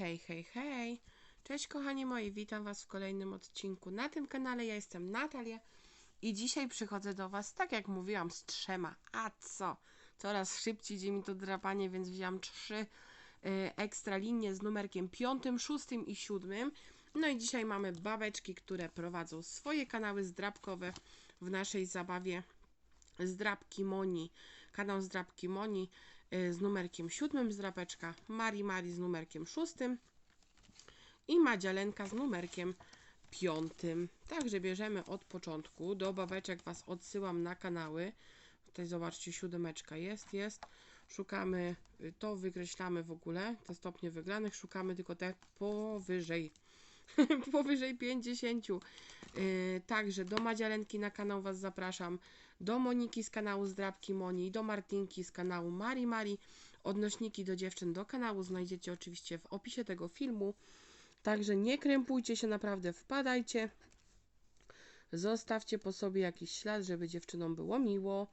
Hej, hej, hej. Cześć kochani moi, witam was w kolejnym odcinku na tym kanale. Ja jestem Natalia i dzisiaj przychodzę do was, tak jak mówiłam, z trzema. A co? Coraz szybciej idzie mi to drapanie, więc wziąłam trzy y, ekstra linie z numerkiem piątym, szóstym i siódmym. No i dzisiaj mamy babeczki, które prowadzą swoje kanały zdrabkowe w naszej zabawie zdrabki Moni, kanał zdrabki Moni z numerkiem siódmym, zdrapeczka Mari Mari z numerkiem szóstym i Madzielenka z numerkiem piątym. Także bierzemy od początku. Do babeczek Was odsyłam na kanały. Tutaj zobaczcie, siódemeczka jest, jest. Szukamy, y, to wykreślamy w ogóle, te stopnie wygranych, szukamy tylko te powyżej powyżej 50. Yy, także do Madzielenki na kanał Was zapraszam, do Moniki z kanału Zdrabki Moni, do Martinki z kanału Mari Mari. Odnośniki do dziewczyn do kanału znajdziecie oczywiście w opisie tego filmu. Także nie krępujcie się, naprawdę wpadajcie. Zostawcie po sobie jakiś ślad, żeby dziewczynom było miło.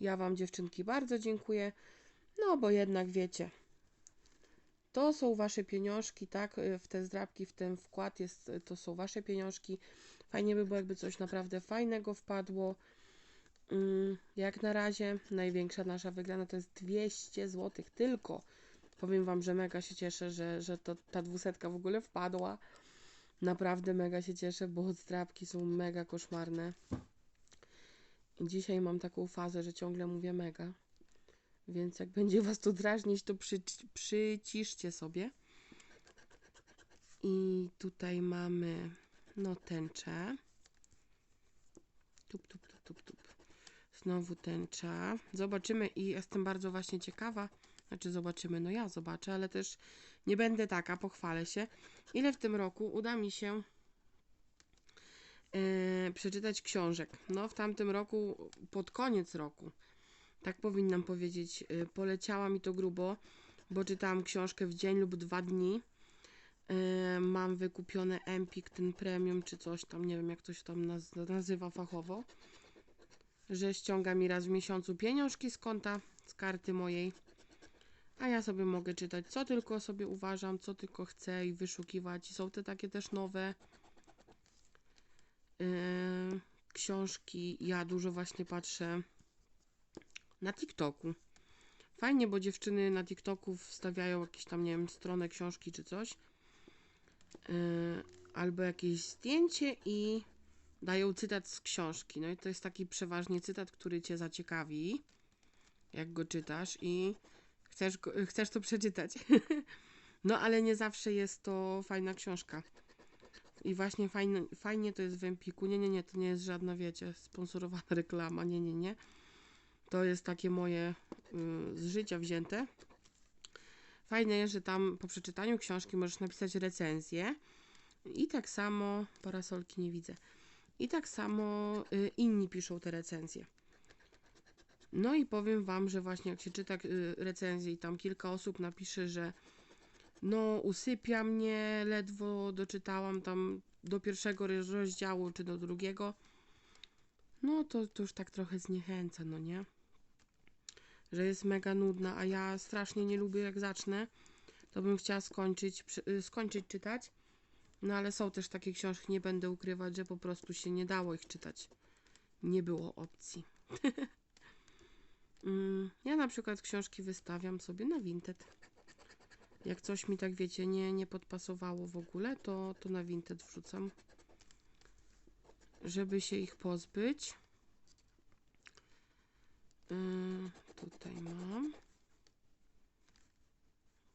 Ja Wam dziewczynki bardzo dziękuję. No bo jednak wiecie, to są wasze pieniążki, tak? Y, w te zdrabki, w ten wkład jest, y, to są wasze pieniążki. Fajnie by było, jakby coś naprawdę fajnego wpadło. Mm, jak na razie największa nasza wygrana to jest 200 zł tylko. Powiem wam, że mega się cieszę, że, że to, ta dwusetka w ogóle wpadła. Naprawdę mega się cieszę, bo zdrabki są mega koszmarne. I dzisiaj mam taką fazę, że ciągle mówię mega. Więc jak będzie was to drażnić, to przy, przyciszcie sobie. I tutaj mamy no tęczę. Tup, tup, tup, tup, tup. Znowu tęcza. Zobaczymy i jestem bardzo właśnie ciekawa. Znaczy zobaczymy, no ja zobaczę, ale też nie będę taka, pochwalę się. Ile w tym roku uda mi się yy, przeczytać książek? No w tamtym roku, pod koniec roku, tak powinnam powiedzieć, y, poleciała mi to grubo, bo czytałam książkę w dzień lub dwa dni. Y, mam wykupione Empik, ten premium, czy coś tam, nie wiem jak to się tam nazywa fachowo, że ściąga mi raz w miesiącu pieniążki z konta, z karty mojej, a ja sobie mogę czytać co tylko sobie uważam, co tylko chcę i wyszukiwać. Są te takie też nowe yy, książki. Ja dużo właśnie patrzę na TikToku. Fajnie, bo dziewczyny na TikToku wstawiają jakieś tam, nie wiem, stronę książki czy coś. Yy, albo jakieś zdjęcie i dają cytat z książki. No i to jest taki przeważnie cytat, który cię zaciekawi, jak go czytasz i chcesz, chcesz to przeczytać. no ale nie zawsze jest to fajna książka. I właśnie fajne, fajnie to jest w Empiku. Nie, nie, nie, to nie jest żadna, wiecie, sponsorowana reklama. Nie, nie, nie. To jest takie moje y, z życia wzięte. Fajne jest, że tam po przeczytaniu książki możesz napisać recenzję. I tak samo, parasolki nie widzę. I tak samo y, inni piszą te recenzje. No i powiem Wam, że właśnie jak się czyta y, recenzję i tam kilka osób napisze, że no usypia mnie, ledwo doczytałam tam do pierwszego rozdziału czy do drugiego, no to, to już tak trochę zniechęca, no nie? że jest mega nudna, a ja strasznie nie lubię jak zacznę, to bym chciała skończyć, y, skończyć czytać. No ale są też takie książki, nie będę ukrywać, że po prostu się nie dało ich czytać. Nie było opcji. Mm, ja na przykład książki wystawiam sobie na Vinted. Jak coś mi tak wiecie, nie, nie podpasowało w ogóle, to, to na Vinted wrzucam. Żeby się ich pozbyć. Yy, tutaj mam.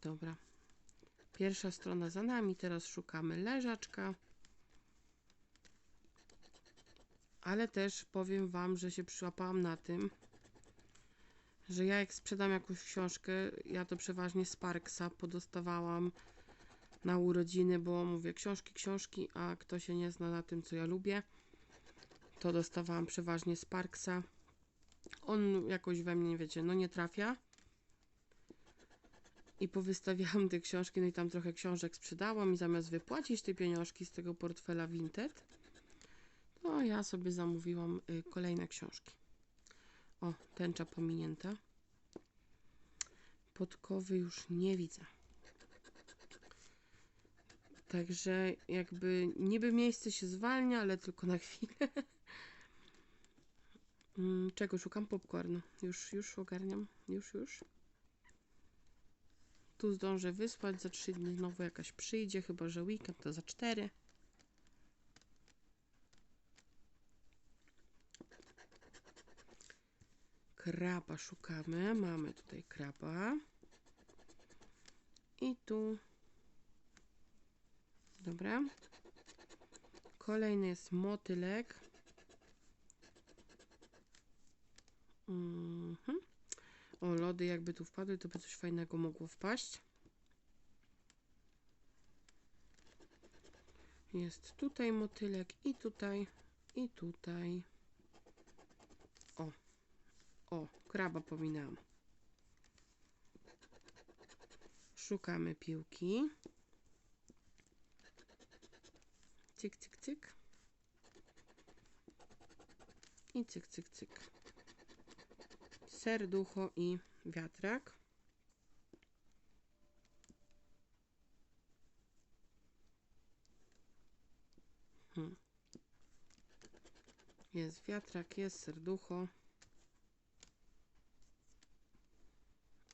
Dobra. Pierwsza strona za nami. Teraz szukamy leżaczka. Ale też powiem Wam, że się przyłapałam na tym, że ja jak sprzedam jakąś książkę, ja to przeważnie z Parksa podostawałam na urodziny, bo mówię książki, książki, a kto się nie zna na tym, co ja lubię, to dostawałam przeważnie z Parksa on jakoś we mnie, wiecie, no nie trafia. I powystawiałam te książki, no i tam trochę książek sprzedałam i zamiast wypłacić te pieniążki z tego portfela Vinted, to ja sobie zamówiłam y, kolejne książki. O, tęcza pominięta. Podkowy już nie widzę. Także jakby niby miejsce się zwalnia, ale tylko na chwilę. Mm, Czego szukam? Popcorn. Już, już ogarniam. Już, już. Tu zdążę wysłać. Za trzy dni znowu jakaś przyjdzie, chyba że weekend to za cztery. Kraba szukamy. Mamy tutaj kraba. I tu. Dobra. Kolejny jest motylek. Mhm. O, lody jakby tu wpadły, to by coś fajnego mogło wpaść. Jest tutaj motylek i tutaj, i tutaj. O, o, kraba pominęłam. Szukamy piłki. Cyk, cyk, cyk. I cyk, cyk, cyk. Serducho i wiatrak. Hmm. Jest wiatrak, jest serducho.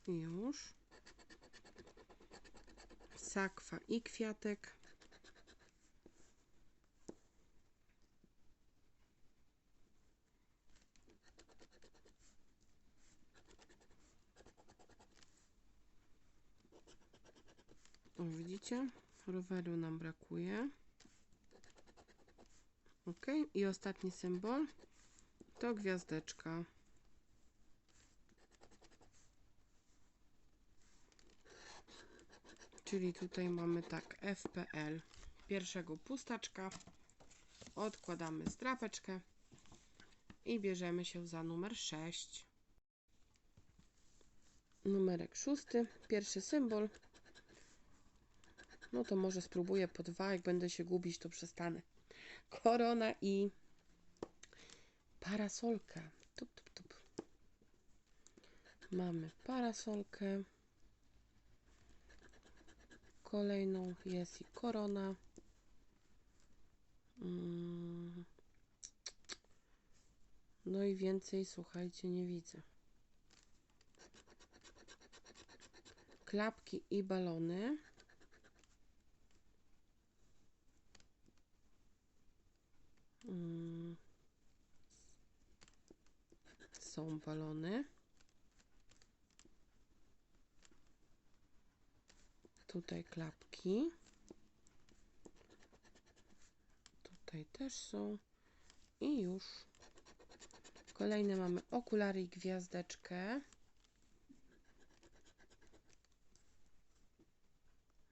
Już. Sakwa i kwiatek. O, widzicie? Roweru nam brakuje. Ok, i ostatni symbol to gwiazdeczka. Czyli tutaj mamy tak FPL pierwszego pustaczka. Odkładamy strapeczkę i bierzemy się za numer 6. Numerek szósty, pierwszy symbol. No to może spróbuję po dwa. Jak będę się gubić, to przestanę. Korona i parasolka. Tup, tup, tup. Mamy parasolkę. Kolejną jest i korona. Mm. No i więcej, słuchajcie, nie widzę. Klapki i balony. Są balony. Tutaj klapki. Tutaj też są. I już. Kolejne mamy okulary i gwiazdeczkę.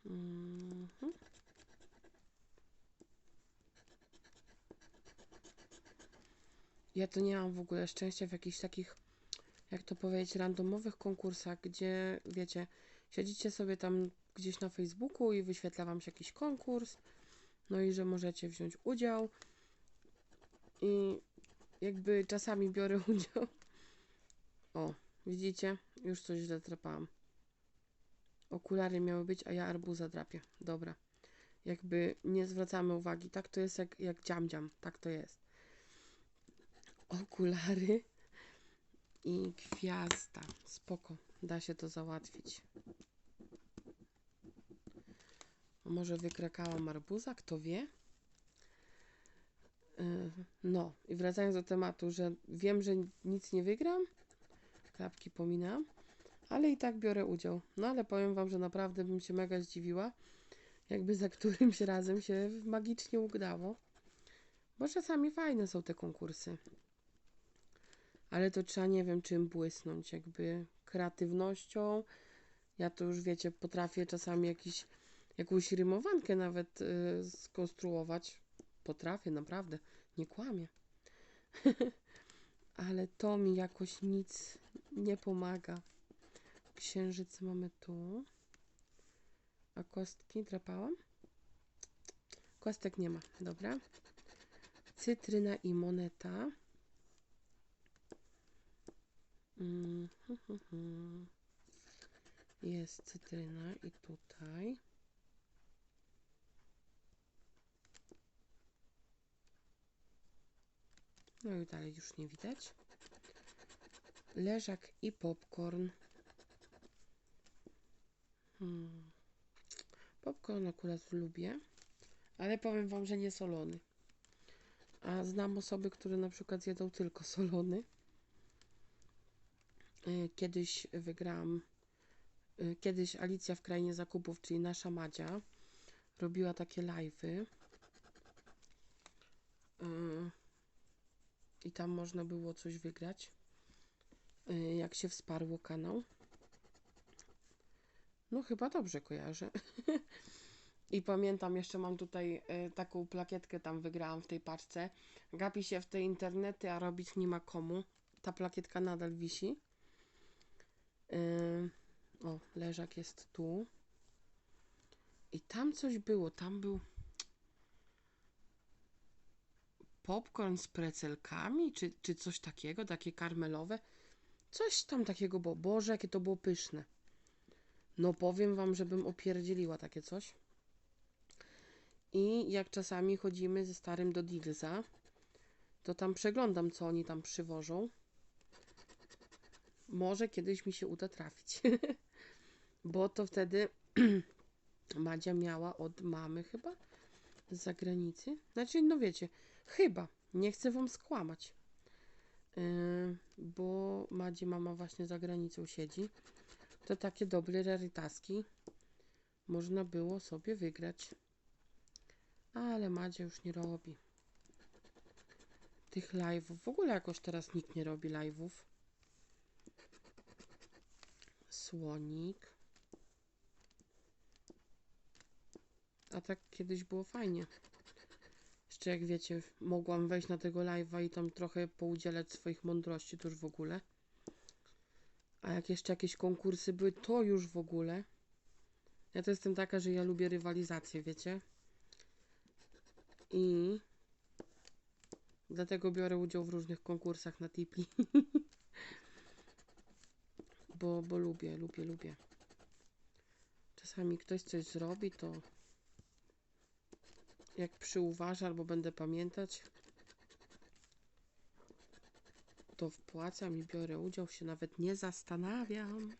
Mhm. Ja to nie mam w ogóle szczęścia w jakichś takich, jak to powiedzieć, randomowych konkursach, gdzie wiecie, siedzicie sobie tam gdzieś na Facebooku i wyświetla wam się jakiś konkurs, no i że możecie wziąć udział. I jakby czasami biorę udział. O, widzicie? Już coś źle. Okulary miały być, a ja arbuza drapię. Dobra. Jakby nie zwracamy uwagi. Tak to jest jak, jak dziam dziam. Tak to jest. Okulary i gwiazda. Spoko. Da się to załatwić. Może wykrakałam arbuza, kto wie? Yy, No, i wracając do tematu, że wiem, że nic nie wygram, klapki pominam, ale i tak biorę udział. No ale powiem Wam, że naprawdę bym się mega zdziwiła, jakby za którymś razem się magicznie udało, bo czasami fajne są te konkursy. Ale to trzeba, nie wiem, czym błysnąć, jakby kreatywnością. Ja to już, wiecie, potrafię czasami jakiś, jakąś rymowankę nawet y, skonstruować. Potrafię, naprawdę, nie kłamię. Ale to mi jakoś nic nie pomaga. Księżyc mamy tu. A kostki drapałam? Kostek nie ma, dobra. Cytryna i moneta. Hmm. Jest cytryna i tutaj. No i dalej już nie widać. Leżak i popcorn. Hmm. Popcorn akurat lubię, ale powiem Wam, że nie solony. A znam osoby, które na przykład jedzą tylko solony. Y, Kiedyś wygrałam, y, kiedyś Alicja w Krainie Zakupów, czyli nasza Madzia, robiła takie live'y. Y, I tam można było coś wygrać, jak się wsparło kanał. No chyba dobrze kojarzę. I pamiętam, jeszcze mam tutaj taką plakietkę tam wygrałam w tej paczce. Gapi się w te internety, a robić nie ma komu. Ta plakietka nadal wisi. O, leżak jest tu. I tam coś było. Tam był popcorn z precelkami, czy, czy coś takiego, takie karmelowe. Coś tam takiego było. Boże, jakie to było pyszne. No powiem wam, żebym opierdzieliła takie coś. I jak czasami chodzimy ze starym do Dilsa, to tam przeglądam, co oni tam przywożą. Może kiedyś mi się uda trafić. Bo to wtedy Madzia miała od mamy chyba z zagranicy. Znaczy, no wiecie, chyba. Nie chcę wam skłamać. Yy, bo Madzi mama właśnie za granicą siedzi. To takie dobre rarytaski można było sobie wygrać. Ale Madzia już nie robi tych live'ów. W ogóle jakoś teraz nikt nie robi live'ów. Słonik. A tak kiedyś było fajnie. Jeszcze jak wiecie, mogłam wejść na tego live'a i tam trochę poudzielać swoich mądrości, to już w ogóle. A jak jeszcze jakieś konkursy były, to już w ogóle. Ja to jestem taka, że ja lubię rywalizację, wiecie? I dlatego biorę udział w różnych konkursach na Tipi. bo, bo lubię, lubię, lubię. Czasami ktoś coś zrobi, to jak przyuważa albo będę pamiętać, to wpłacam i biorę udział, się nawet nie zastanawiam.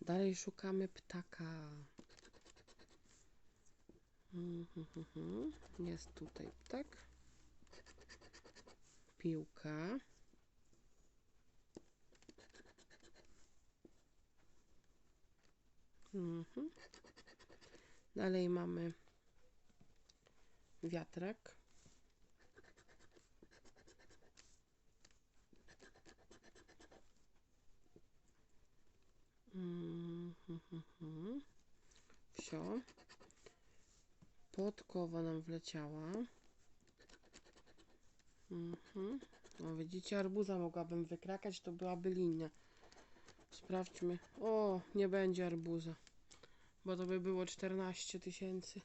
Dalej szukamy ptaka. Mhm, mhm. Jest tutaj ptak. Piłka. Mhm. Dalej mamy wiatrak. Mhm. Wsio. Podkowa nam wleciała. Mhm. No widzicie, arbuza mogłabym wykrakać, to byłaby linia. Sprawdźmy. O, nie będzie arbuza. Bo to by było 14 tysięcy.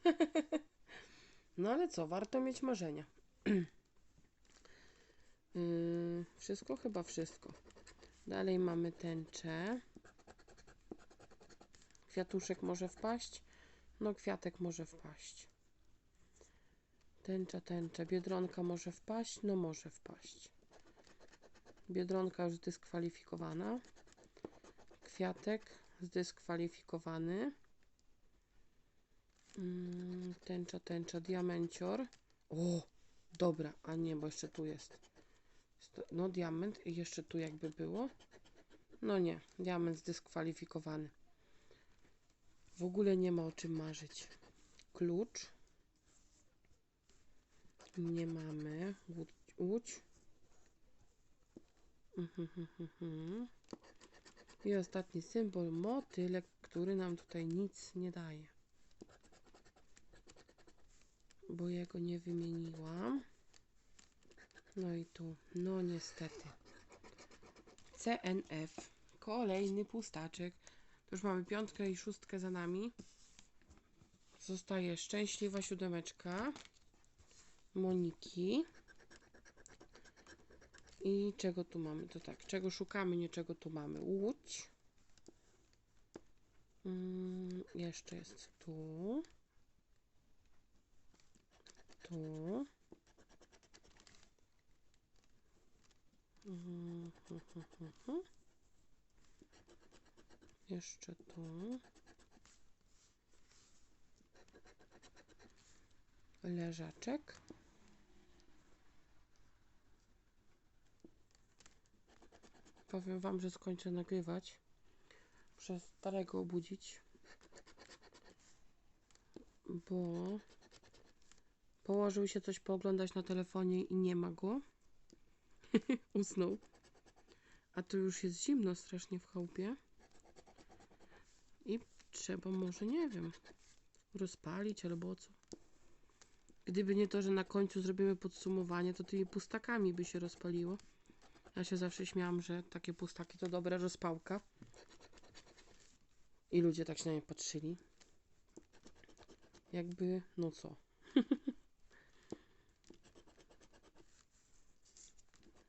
no ale co, warto mieć marzenia. yy, wszystko? Chyba wszystko. Dalej mamy tęczę. Kwiatuszek może wpaść? No, kwiatek może wpaść. Tęcza, tęcza. Biedronka może wpaść? No, może wpaść. Biedronka już zdyskwalifikowana. Kwiatek zdyskwalifikowany. Mm, tęcza, tęcza. Diamencior. O, dobra. A nie, bo jeszcze tu jest. No, diament. I jeszcze tu jakby było. No nie, diament zdyskwalifikowany. W ogóle nie ma o czym marzyć. Klucz. Nie mamy. Łódź. łódź. Mhm, mhm, mhm. I ostatni symbol motylek, który nam tutaj nic nie daje. Bo jego nie wymieniłam. No i tu. No niestety. CNF. Kolejny pustaczek. To już mamy piątkę i szóstkę za nami. Zostaje szczęśliwa siódemeczka. Moniki. I czego tu mamy? To tak, czego szukamy, nie czego tu mamy. Łódź. Mm, jeszcze jest tu. Tu. Mhm. Jeszcze tu. Leżaczek. Powiem wam, że skończę nagrywać. Muszę starego obudzić. Bo położył się coś pooglądać na telefonie i nie ma go. Usnął. A tu już jest zimno strasznie w chałupie. I trzeba może, nie wiem, rozpalić albo co. Gdyby nie to, że na końcu zrobimy podsumowanie, to tymi pustakami by się rozpaliło. Ja się zawsze śmiałam, że takie pustaki to dobra rozpałka. I ludzie tak się na mnie patrzyli. Jakby, no co.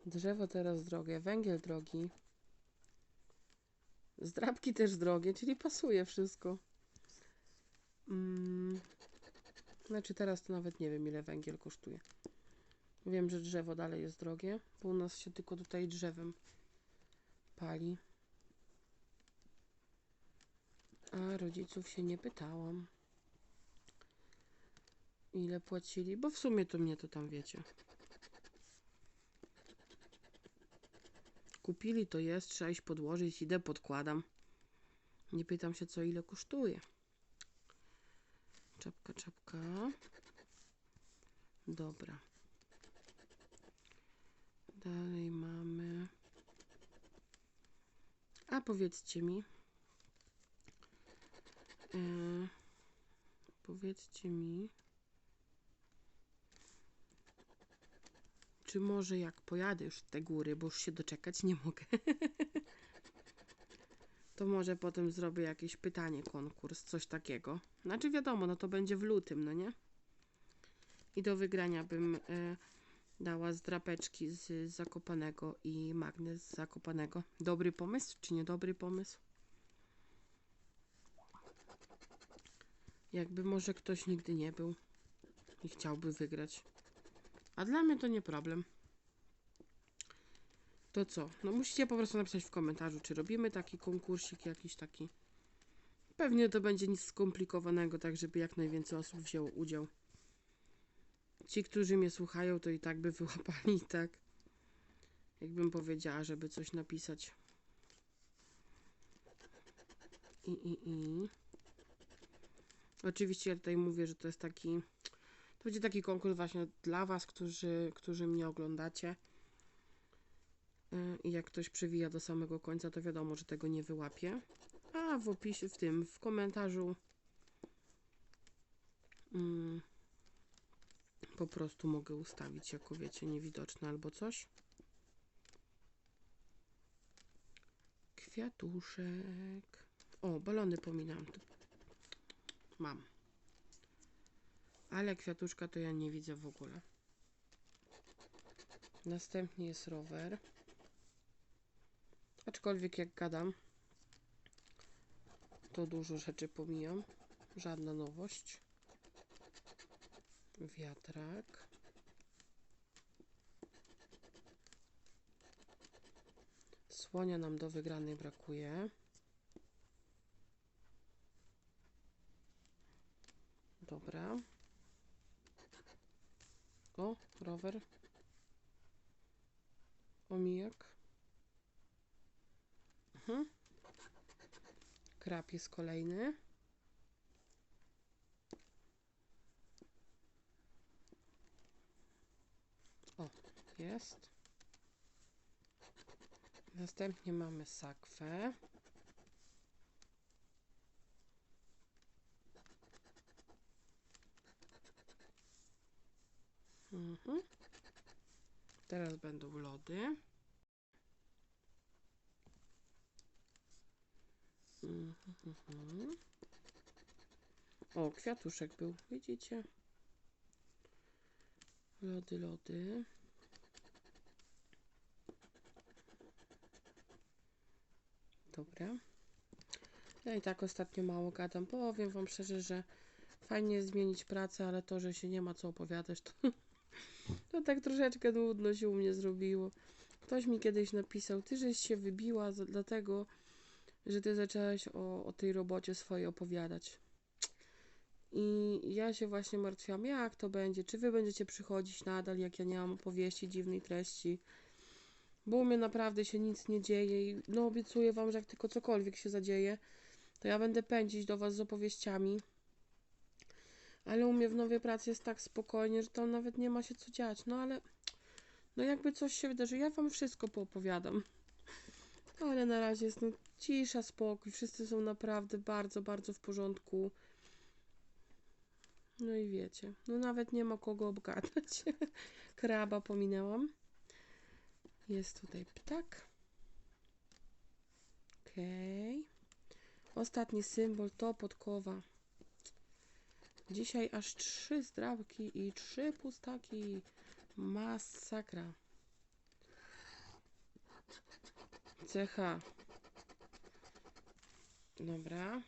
Drzewo teraz drogie, węgiel drogi. Zdrabki też drogie, czyli pasuje wszystko. Mm. Znaczy teraz to nawet nie wiem ile węgiel kosztuje. Wiem, że drzewo dalej jest drogie, bo u nas się tylko tutaj drzewem pali. A rodziców się nie pytałam. Ile płacili, bo w sumie to mnie to tam wiecie. Kupili to jest, trzeba iść podłożyć, idę podkładam. Nie pytam się co ile kosztuje. Czapka, czapka. Dobra. Dalej mamy. A powiedzcie mi. E, powiedzcie mi. Czy może jak pojadę już te góry, bo już się doczekać nie mogę. to może potem zrobię jakieś pytanie, konkurs, coś takiego. Znaczy wiadomo, no to będzie w lutym, no nie? I do wygrania bym e, dała zdrapeczki z Zakopanego i magnes z Zakopanego. Dobry pomysł, czy niedobry pomysł? Jakby może ktoś nigdy nie był i chciałby wygrać. A dla mnie to nie problem. To co? No musicie po prostu napisać w komentarzu, czy robimy taki konkursik jakiś taki. Pewnie to będzie nic skomplikowanego, tak żeby jak najwięcej osób wzięło udział. Ci, którzy mnie słuchają, to i tak by wyłapali, tak? Jakbym powiedziała, żeby coś napisać. I, i, i. Oczywiście ja tutaj mówię, że to jest taki... To będzie taki konkurs właśnie dla Was, którzy, którzy mnie oglądacie. Yy, I jak ktoś przewija do samego końca, to wiadomo, że tego nie wyłapie. A w opisie, w tym, w komentarzu mm, po prostu mogę ustawić jako, wiecie, niewidoczne albo coś. Kwiatuszek. O, balony pominam. Mam. Ale kwiatuszka to ja nie widzę w ogóle. Następnie jest rower. Aczkolwiek jak gadam, to dużo rzeczy pomijam. Żadna nowość. Wiatrak. Słonia nam do wygranej brakuje. Dobra. O, rower. Omijak. Mhm. Krab jest kolejny. O, jest. Następnie mamy sakwę. Mhm. Teraz będą lody. Mhm, mhm. O, kwiatuszek był, widzicie? Lody, lody. Dobra. Ja i tak ostatnio mało gadam. Powiem Wam szczerze, że fajnie jest zmienić pracę, ale to, że się nie ma co opowiadać, to, to tak troszeczkę nudno się u mnie zrobiło. Ktoś mi kiedyś napisał, ty żeś się wybiła dlatego, że ty zaczęłaś o, o tej robocie swojej opowiadać. I ja się właśnie martwiłam, jak to będzie, czy wy będziecie przychodzić nadal, jak ja nie mam opowieści dziwnej treści. Bo u mnie naprawdę się nic nie dzieje i no obiecuję wam, że jak tylko cokolwiek się zadzieje, to ja będę pędzić do was z opowieściami. Ale u mnie w nowej pracy jest tak spokojnie, że tam nawet nie ma się co dziać. No ale, no jakby coś się wydarzy, ja wam wszystko poopowiadam. Ale na razie jest no cisza, spokój, wszyscy są naprawdę bardzo, bardzo w porządku. No i wiecie, no nawet nie ma kogo obgadać. Kraba pominęłam. Jest tutaj ptak. Okej. Ostatni symbol to podkowa. Dzisiaj aż trzy zdrabki i trzy pustaki. Masakra. CH. Dobra.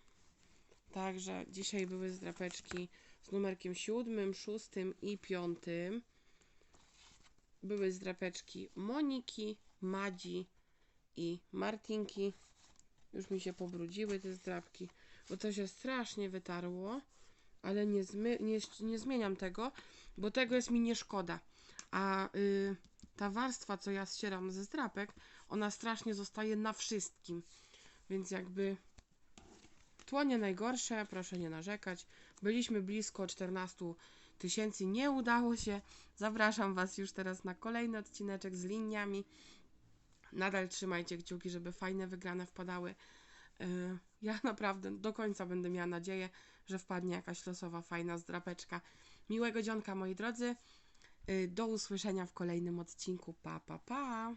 Także dzisiaj były zdrapeczki z numerkiem siódmym, szóstym i piątym. Były zdrapeczki Moniki, Madzi i Martinki. Już mi się pobrudziły te zdrapki, bo to się strasznie wytarło, ale nie, nie, nie zmieniam tego, bo tego jest mi nie szkoda. A y, ta warstwa, co ja ścieram ze zdrapek, ona strasznie zostaje na wszystkim. Więc jakby tło nie najgorsze, proszę nie narzekać. Byliśmy blisko 14 tysięcy, nie udało się. Zapraszam Was już teraz na kolejny odcineczek z liniami. Nadal trzymajcie kciuki, żeby fajne wygrane wpadały. Yy, Ja naprawdę do końca będę miała nadzieję, że wpadnie jakaś losowa, fajna zdrapeczka. Miłego dzionka, moi drodzy. Yy, Do usłyszenia w kolejnym odcinku. Pa, pa, pa.